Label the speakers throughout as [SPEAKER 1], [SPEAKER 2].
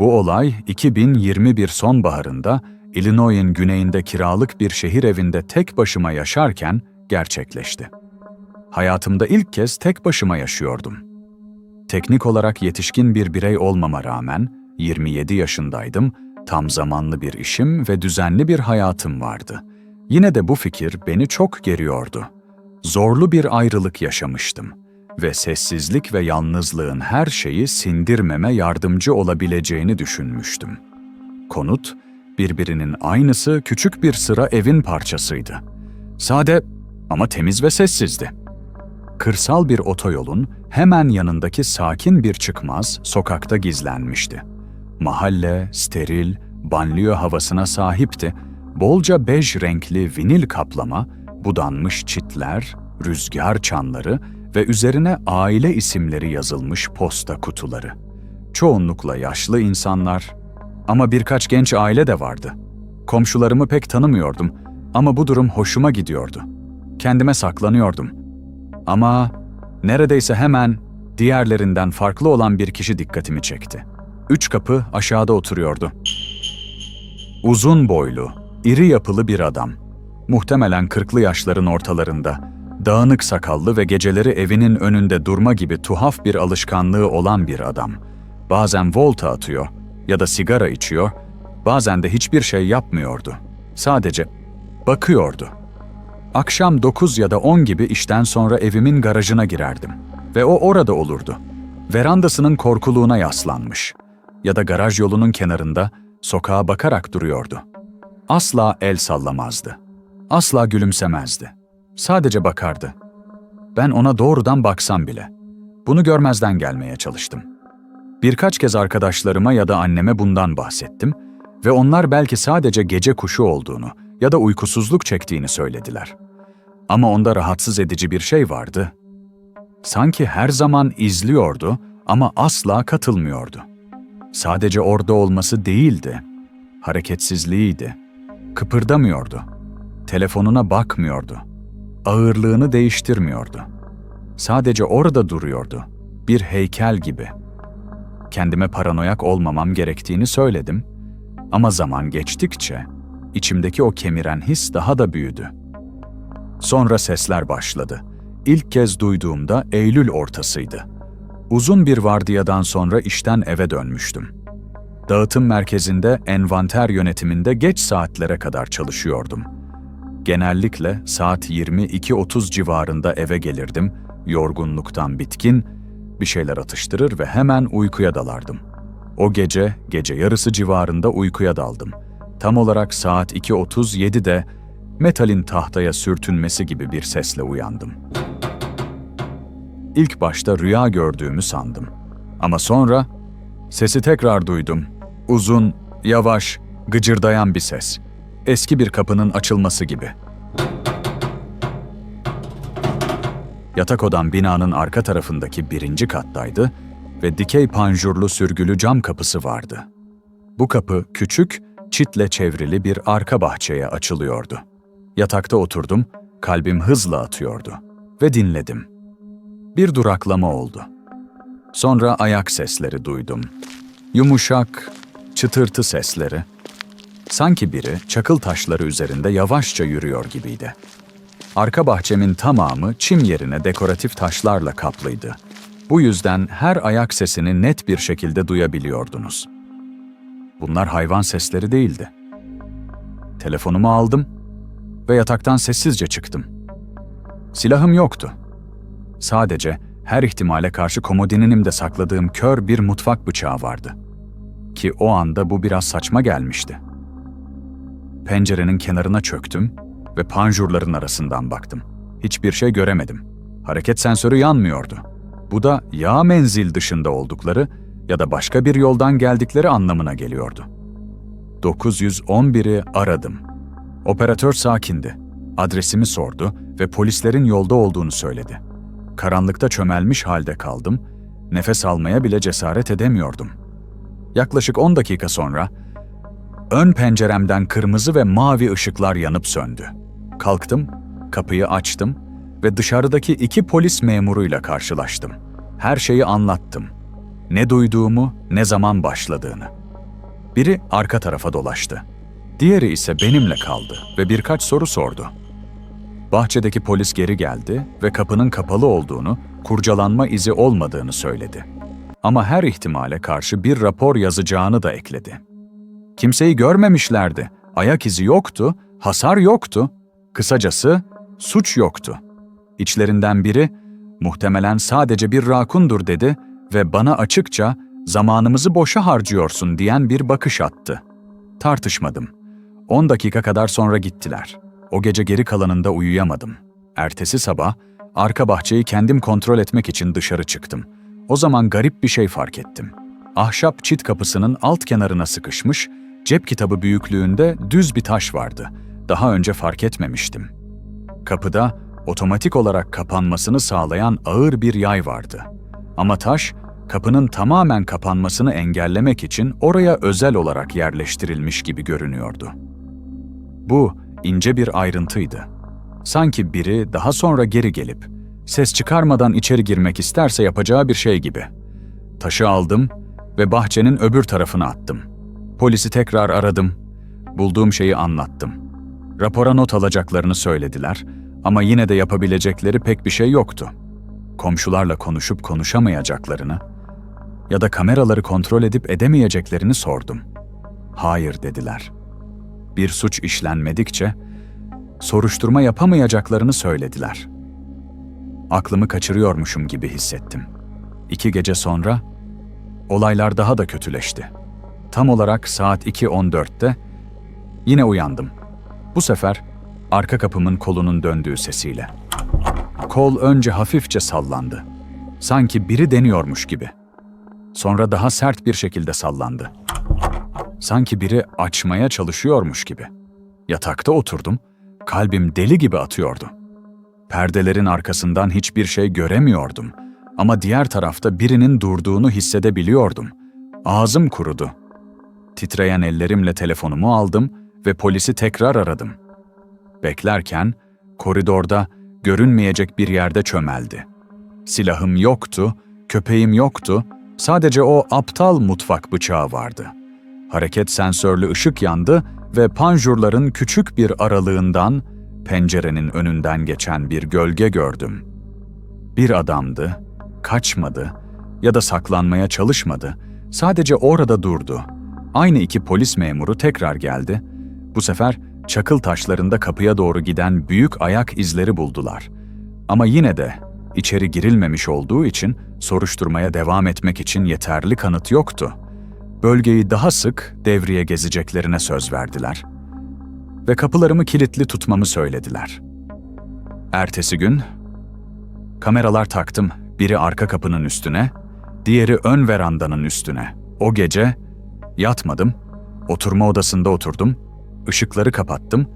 [SPEAKER 1] Bu olay 2021 sonbaharında Illinois'in güneyinde kiralık bir şehir evinde tek başıma yaşarken gerçekleşti. Hayatımda ilk kez tek başıma yaşıyordum. Teknik olarak yetişkin bir birey olmama rağmen 27 yaşındaydım, tam zamanlı bir işim ve düzenli bir hayatım vardı. Yine de bu fikir beni çok geriyordu. Zorlu bir ayrılık yaşamıştım ve sessizlik ve yalnızlığın her şeyi sindirmeme yardımcı olabileceğini düşünmüştüm. Konut, birbirinin aynısı küçük bir sıra evin parçasıydı. Sade ama temiz ve sessizdi. Kırsal bir otoyolun hemen yanındaki sakin bir çıkmaz sokakta gizlenmişti. Mahalle, steril, banliyö havasına sahipti. Bolca bej renkli vinil kaplama, budanmış çitler, rüzgar çanları ve üzerine aile isimleri yazılmış posta kutuları. Çoğunlukla yaşlı insanlar ama birkaç genç aile de vardı. Komşularımı pek tanımıyordum ama bu durum hoşuma gidiyordu. Kendime saklanıyordum. Ama neredeyse hemen diğerlerinden farklı olan bir kişi dikkatimi çekti. Üç kapı aşağıda oturuyordu. Uzun boylu, iri yapılı bir adam. Muhtemelen kırklı yaşların ortalarında. Dağınık sakallı ve geceleri evinin önünde durma gibi tuhaf bir alışkanlığı olan bir adam. Bazen volta atıyor ya da sigara içiyor, bazen de hiçbir şey yapmıyordu. Sadece bakıyordu. Akşam 9 ya da 10 gibi işten sonra evimin garajına girerdim ve o orada olurdu. Verandasının korkuluğuna yaslanmış ya da garaj yolunun kenarında sokağa bakarak duruyordu. Asla el sallamazdı. Asla gülümsemezdi. Sadece bakardı. Ben ona doğrudan baksam bile. Bunu görmezden gelmeye çalıştım. Birkaç kez arkadaşlarıma ya da anneme bundan bahsettim ve onlar belki sadece gece kuşu olduğunu ya da uykusuzluk çektiğini söylediler. Ama onda rahatsız edici bir şey vardı. Sanki her zaman izliyordu ama asla katılmıyordu. Sadece orada olması değildi, hareketsizliğiydi. Kıpırdamıyordu. Telefonuna bakmıyordu. Ağırlığını değiştirmiyordu. Sadece orada duruyordu. Bir heykel gibi. Kendime paranoyak olmamam gerektiğini söyledim ama zaman geçtikçe içimdeki o kemiren his daha da büyüdü. Sonra sesler başladı. İlk kez duyduğumda Eylül ortasıydı. Uzun bir vardiyadan sonra işten eve dönmüştüm. Dağıtım merkezinde envanter yönetiminde geç saatlere kadar çalışıyordum. Genellikle saat 22.30 civarında eve gelirdim, yorgunluktan bitkin, bir şeyler atıştırır ve hemen uykuya dalardım. O gece, gece yarısı civarında uykuya daldım. Tam olarak saat 2.37'de metalin tahtaya sürtünmesi gibi bir sesle uyandım. İlk başta rüya gördüğümü sandım. Ama sonra sesi tekrar duydum. Uzun, yavaş, gıcırdayan bir ses. Eski bir kapının açılması gibi. Yatak odam binanın arka tarafındaki birinci kattaydı ve dikey panjurlu sürgülü cam kapısı vardı. Bu kapı küçük, çitle çevrili bir arka bahçeye açılıyordu. Yatakta oturdum, kalbim hızla atıyordu ve dinledim. Bir duraklama oldu. Sonra ayak sesleri duydum. Yumuşak, çıtırtı sesleri. Sanki biri çakıl taşları üzerinde yavaşça yürüyor gibiydi. Arka bahçemin tamamı çim yerine dekoratif taşlarla kaplıydı. Bu yüzden her ayak sesini net bir şekilde duyabiliyordunuz. Bunlar hayvan sesleri değildi. Telefonumu aldım ve yataktan sessizce çıktım. Silahım yoktu. Sadece her ihtimale karşı komodinimde sakladığım kör bir mutfak bıçağı vardı. Ki o anda bu biraz saçma gelmişti. Pencerenin kenarına çöktüm ve panjurların arasından baktım. Hiçbir şey göremedim. Hareket sensörü yanmıyordu. Bu da ya menzil dışında oldukları ya da başka bir yoldan geldikleri anlamına geliyordu. 911'i aradım. Operatör sakindi. Adresimi sordu ve polislerin yolda olduğunu söyledi. Karanlıkta çömelmiş halde kaldım, nefes almaya bile cesaret edemiyordum. Yaklaşık 10 dakika sonra ön penceremden kırmızı ve mavi ışıklar yanıp söndü. Kalktım, kapıyı açtım ve dışarıdaki iki polis memuruyla karşılaştım. Her şeyi anlattım. Ne duyduğumu, ne zaman başladığını. Biri arka tarafa dolaştı. Diğeri ise benimle kaldı ve birkaç soru sordu. Bahçedeki polis geri geldi ve kapının kapalı olduğunu, kurcalanma izi olmadığını söyledi. Ama her ihtimale karşı bir rapor yazacağını da ekledi. Kimseyi görmemişlerdi. Ayak izi yoktu, hasar yoktu. Kısacası suç yoktu. İçlerinden biri muhtemelen sadece bir rakundur dedi ve bana açıkça zamanımızı boşa harcıyorsun diyen bir bakış attı. Tartışmadım. 10 dakika kadar sonra gittiler. O gece geri kalanında uyuyamadım. Ertesi sabah arka bahçeyi kendim kontrol etmek için dışarı çıktım. O zaman garip bir şey fark ettim. Ahşap çit kapısının alt kenarına sıkışmış, cep kitabı büyüklüğünde düz bir taş vardı. Daha önce fark etmemiştim. Kapıda otomatik olarak kapanmasını sağlayan ağır bir yay vardı. Ama taş, kapının tamamen kapanmasını engellemek için oraya özel olarak yerleştirilmiş gibi görünüyordu. Bu ince bir ayrıntıydı. Sanki biri daha sonra geri gelip ses çıkarmadan içeri girmek isterse yapacağı bir şey gibi. Taşı aldım ve bahçenin öbür tarafına attım. Polisi tekrar aradım. Bulduğum şeyi anlattım. Rapora not alacaklarını söylediler ama yine de yapabilecekleri pek bir şey yoktu. Komşularla konuşup konuşamayacaklarını ya da kameraları kontrol edip edemeyeceklerini sordum. Hayır dediler. Bir suç işlenmedikçe soruşturma yapamayacaklarını söylediler. Aklımı kaçırıyormuşum gibi hissettim. İki gece sonra olaylar daha da kötüleşti. Tam olarak saat 2.14'te yine uyandım. Bu sefer arka kapımın kolunun döndüğü sesiyle. Kol önce hafifçe sallandı. Sanki biri deniyormuş gibi. Sonra daha sert bir şekilde sallandı. Sanki biri açmaya çalışıyormuş gibi. Yatakta oturdum, kalbim deli gibi atıyordu. Perdelerin arkasından hiçbir şey göremiyordum ama diğer tarafta birinin durduğunu hissedebiliyordum. Ağzım kurudu. Titreyen ellerimle telefonumu aldım ve polisi tekrar aradım. Beklerken koridorda görünmeyecek bir yerde çömeldi. Silahım yoktu, köpeğim yoktu, sadece o aptal mutfak bıçağı vardı. Hareket sensörlü ışık yandı ve panjurların küçük bir aralığından pencerenin önünden geçen bir gölge gördüm. Bir adamdı, kaçmadı ya da saklanmaya çalışmadı, sadece orada durdu. Aynı iki polis memuru tekrar geldi. Bu sefer çakıl taşlarında kapıya doğru giden büyük ayak izleri buldular. Ama yine de içeri girilmemiş olduğu için soruşturmaya devam etmek için yeterli kanıt yoktu. Bölgeyi daha sık devriye gezeceklerine söz verdiler ve kapılarımı kilitli tutmamı söylediler. Ertesi gün kameralar taktım. Biri arka kapının üstüne, diğeri ön verandanın üstüne. O gece yatmadım, oturma odasında oturdum, ışıkları kapattım,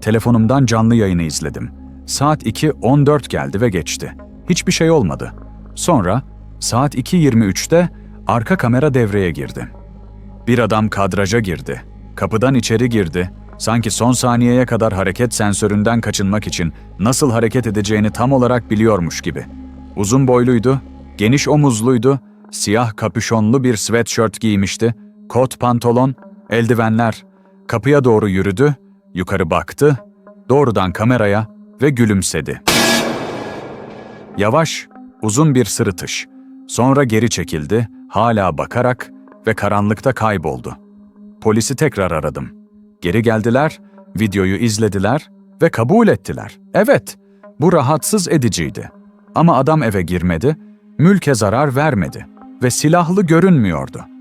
[SPEAKER 1] telefonumdan canlı yayını izledim. Saat 2.14 geldi ve geçti. Hiçbir şey olmadı. Sonra saat 2.23'te arka kamera devreye girdi. Bir adam kadraja girdi. Kapıdan içeri girdi. Sanki son saniyeye kadar hareket sensöründen kaçınmak için nasıl hareket edeceğini tam olarak biliyormuş gibi. Uzun boyluydu, geniş omuzluydu, siyah kapüşonlu bir sweatshirt giymişti, kot pantolon, eldivenler. Kapıya doğru yürüdü, yukarı baktı, doğrudan kameraya ve gülümsedi. Yavaş, uzun bir sırıtış. Sonra geri çekildi, hala bakarak ve karanlıkta kayboldu. Polisi tekrar aradım. Geri geldiler, videoyu izlediler ve kabul ettiler. Evet, bu rahatsız ediciydi. Ama adam eve girmedi, mülke zarar vermedi ve silahlı görünmüyordu.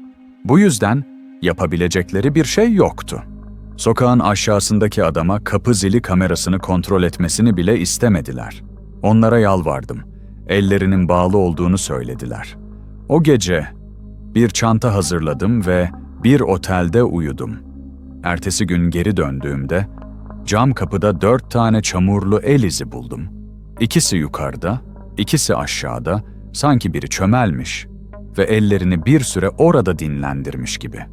[SPEAKER 1] Bu yüzden yapabilecekleri bir şey yoktu. Sokağın aşağısındaki adama kapı zili kamerasını kontrol etmesini bile istemediler. Onlara yalvardım. Ellerinin bağlı olduğunu söylediler. O gece bir çanta hazırladım ve bir otelde uyudum. Ertesi gün geri döndüğümde cam kapıda dört tane çamurlu el izi buldum. İkisi yukarıda, ikisi aşağıda, sanki biri çömelmiş ve ellerini bir süre orada dinlendirmiş gibi.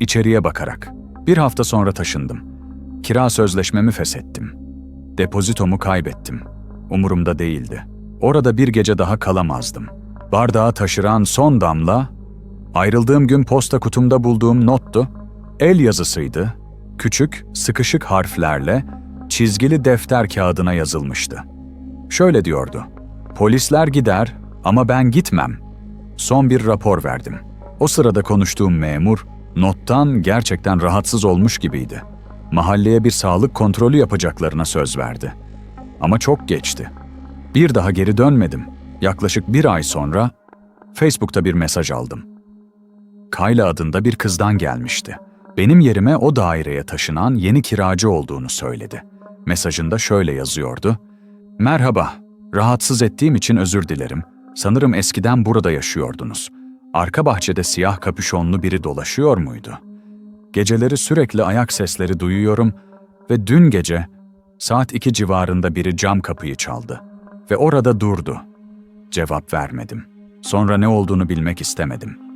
[SPEAKER 1] İçeriye bakarak bir hafta sonra taşındım. Kira sözleşmemi feshettim. Depozitomu kaybettim. Umurumda değildi. Orada bir gece daha kalamazdım. Bardağı taşıran son damla, ayrıldığım gün posta kutumda bulduğum nottu. El yazısıydı, küçük, sıkışık harflerle çizgili defter kağıdına yazılmıştı. Şöyle diyordu, polisler gider ama ben gitmem. Son bir rapor verdim. O sırada konuştuğum memur, nottan gerçekten rahatsız olmuş gibiydi. Mahalleye bir sağlık kontrolü yapacaklarına söz verdi. Ama çok geçti. Bir daha geri dönmedim. Yaklaşık bir ay sonra Facebook'ta bir mesaj aldım. Kayla adında bir kızdan gelmişti. Benim yerime o daireye taşınan yeni kiracı olduğunu söyledi. Mesajında şöyle yazıyordu. Merhaba, rahatsız ettiğim için özür dilerim. Sanırım eskiden burada yaşıyordunuz. Arka bahçede siyah kapüşonlu biri dolaşıyor muydu? Geceleri sürekli ayak sesleri duyuyorum ve dün gece saat iki civarında biri cam kapıyı çaldı ve orada durdu. Cevap vermedim. Sonra ne olduğunu bilmek istemedim.